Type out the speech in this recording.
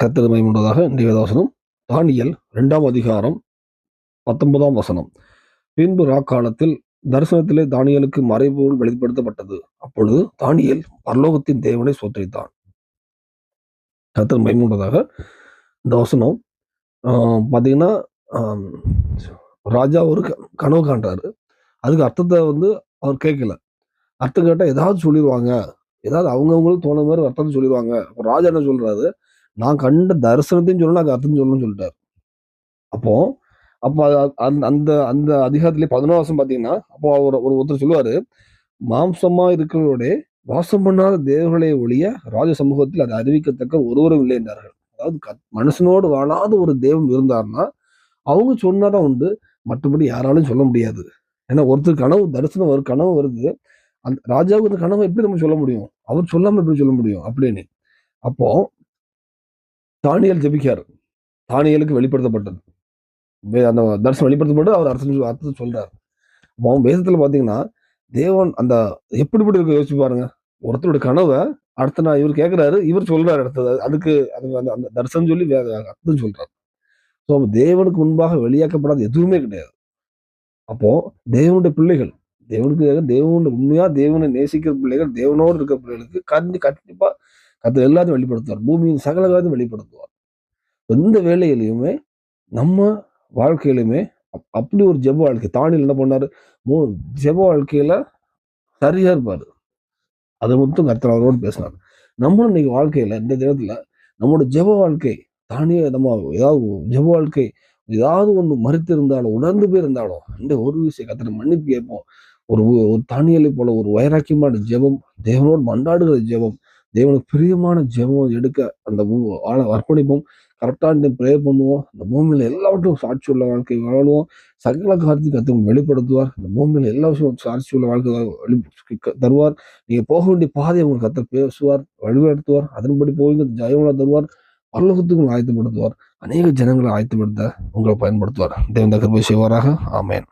கர்த்தர் மைமுண்டதாக இன்றைய வசனம். தானியல் ரெண்டாம் அதிகாரம் பத்தொன்பதாம் வசனம். பின்பு ராக்காலத்தில் தரிசனத்திலே தானியலுக்கு மறைபொருள் வெளிப்படுத்தப்பட்டது. அப்பொழுது தானியல் பரலோகத்தின் தேவனை சோத்தரித்தான் கர்த்தர் மைமுண்டதாக இந்த வசனம் ஆஹ், பார்த்தீங்கன்னா ராஜா ஒரு க- கனவு காண்றாரு. அதுக்கு அர்த்தத்தை வந்து அவர் கேட்கல. அர்த்தம் கேட்டால் ஏதாவது சொல்லிடுவாங்க ஏதாவது அவங்கவுங்களுக்கு தோண மாதிரி அர்த்தம் சொல்லிடுவாங்க அப்ப ராஜா என்ன சொல்றாரு? நான் கண்ட தரிசனத்தையும் சொல்லணும் அது அர்த்தம் சொல்லணும்னு சொல்லிட்டார். அப்போ அப்போ அது- அந்த அந்த அந்த அதிகாரத்திலே பதினோரு வருஷம் பார்த்தீங்கன்னா அப்போ அவர் ஒரு ஒருத்தர் சொல்லுவார் மாம்சமா இருக்கிறவரோட வாசம் பண்ணாத தேவர்களை ஒழிய ராஜ சமூகத்தில் அதை அறிவிக்கத்தக்க ஒருவரும் இல்லை என்றார்கள். அதாவது கத்- மனுஷனோடு வாழாத ஒரு தெய்வம் இருந்தார்னா அவங்க சொன்னாதான் உண்டு மற்றபடி யாராலும் சொல்ல முடியாது. ஏன்னா ஒருத்தர் கனவு தரிசனம் ஒரு கனவு வருது அந்த ராஜாவுக்கு அந்த கனவை எப்படி நம்ம சொல்ல முடியும்? அவர் சொல்லாமல் எப்படி சொல்ல முடியும்? அப்படின்னு. அப்போ தானியல் ஜெபிக்கார் தானியலுக்கு வெளிப்படுத்தப்பட்டது. அந்த தரிசனம் வெளிப்படுத்தப்பட்டு அவர் அர்த்தம் சொல்- அர்த்தத்தை சொல்றாரு. அவன் வேதத்தில் பார்த்தீங்கன்னா தேவன் அந்த எப்படி இருக்க யோசிச்சு பாருங்க. ஒருத்தரோட கனவை அடுத்த நான் இவர் கேட்குறாரு இவர் சொல்றாரு அடுத்தது. அதுக்கு அது அந்த அந்த தரிசனம் சொல்லி அர்த்தம் சொல்றாரு. ஸோ தேவனுக்கு முன்பாக வெளியாக்கப்படாத எதுவுமே கிடையாது. அப்போ தேவனுடைய பிள்ளைகள் தேவனுக்கு தேவனுடைய உண்மையா தேவனை நேசிக்கிற பிள்ளைகள் தேவனோடு இருக்கிற பிள்ளைகளுக்கு கண்டி கண்டிப்பா கத்து எல்லாத்தையும் வெளிப்படுத்துவார். பூமியின் சகல காலத்தையும் வெளிப்படுத்துவார். எந்த வேலையிலையுமே நம்ம வாழ்க்கையிலுமே அப்- அப்படி ஒரு ஜெப வாழ்க்கை. தானியில் என்ன பண்ணாரு? மூ ஜெப வாழ்க்கையில சரியாக இருப்பார். அதை மட்டும் கர்த்தர் அவரோடு பேசினார். நம்மளும் இன்னைக்கு வாழ்க்கையில் இந்த தினத்தில் நம்மளோட ஜெப வாழ்க்கை தானே நம்ம ஏதாவது ஜெப வாழ்க்கை ஏதாவது ஒன்று மறுத்து இருந்தாலும் உணர்ந்து போயிருந்தாலும் இந்த ஒரு விஷயம் கத்தனை மன்னிப்பு கேட்போம். ஒரு ஒரு தானியலை போல ஒரு வைராக்கியமான ஜெபம் தேவனோடு மண்டாடுகிற ஜெபம் தேவனுக்கு பிரியமான ஜெபம் எடுக்க அந்த ஆளை அர்ப்பணிப்போம். கரெக்டாக ப்ரேயர் பண்ணுவோம். இந்த பூமியில் எல்லாவற்றும் சாட்சி உள்ள வாழ்க்கை வாழுவோம். சகல காரியத்தையும் கற்றுக்கும் வெளிப்படுத்துவார். இந்த பூமியில் எல்லா விஷயம் சாட்சி உள்ள வாழ்க்கை வெளி க- தருவார். நீங்கள் போக வேண்டிய பாதையை உங்களுக்கு கத்த பேசுவார் வழிநடத்துவார். அதன்படி போய் ஜெயமலா தருவார். பரலோகத்துக்கு ஆயத்தப்படுத்துவார். அநேக ஜனங்களை ஆயத்தப்படுத்த உங்களை பயன்படுத்துவார். தேவந்த கருப்பை செய்வாராக. ஆமேன்.